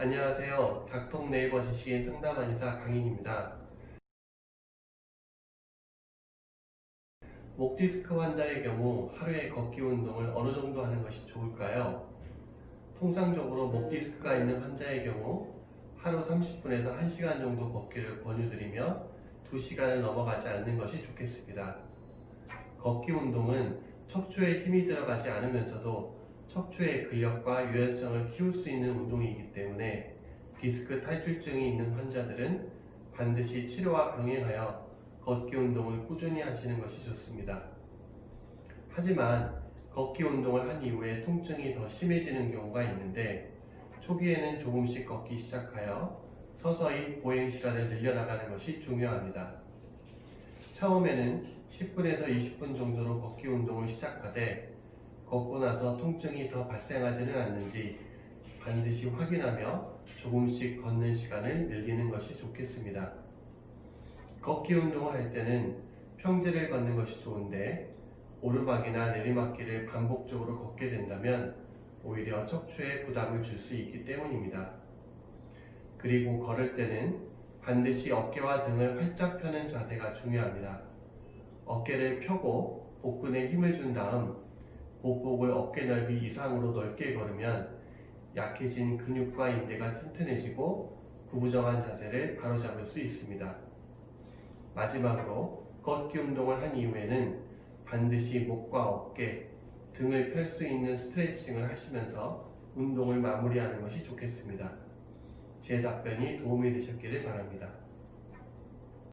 안녕하세요. 닥통 네이버 지식인 상담 한의사 강인입니다. 목 디스크 환자의 경우 하루에 걷기 운동을 어느 정도 하는 것이 좋을까요? 통상적으로 목 디스크가 있는 환자의 경우 하루 30분에서 1시간 정도 걷기를 권유드리며 2시간을 넘어가지 않는 것이 좋겠습니다. 걷기 운동은 척추에 힘이 들어가지 않으면서도 척추의 근력과 유연성을 키울 수 있는 운동이기 때문에 디스크 탈출증이 있는 환자들은 반드시 치료와 병행하여 걷기 운동을 꾸준히 하시는 것이 좋습니다. 하지만 걷기 운동을 한 이후에 통증이 더 심해지는 경우가 있는데 초기에는 조금씩 걷기 시작하여 서서히 보행 시간을 늘려나가는 것이 중요합니다. 처음에는 10분에서 20분 정도로 걷기 운동을 시작하되 걷고 나서 통증이 더 발생하지는 않는지 반드시 확인하며 조금씩 걷는 시간을 늘리는 것이 좋겠습니다. 걷기 운동을 할 때는 평지를 걷는 것이 좋은데 오르막이나 내리막길을 반복적으로 걷게 된다면 오히려 척추에 부담을 줄 수 있기 때문입니다. 그리고 걸을 때는 반드시 어깨와 등을 활짝 펴는 자세가 중요합니다. 어깨를 펴고 복근에 힘을 준 다음 복복을 어깨 넓이 이상으로 넓게 걸으면 약해진 근육과 인대가 튼튼해지고 구부정한 자세를 바로잡을 수 있습니다. 마지막으로 걷기 운동을 한 이후에는 반드시 목과 어깨, 등을 펼 수 있는 스트레칭을 하시면서 운동을 마무리하는 것이 좋겠습니다. 제 답변이 도움이 되셨기를 바랍니다.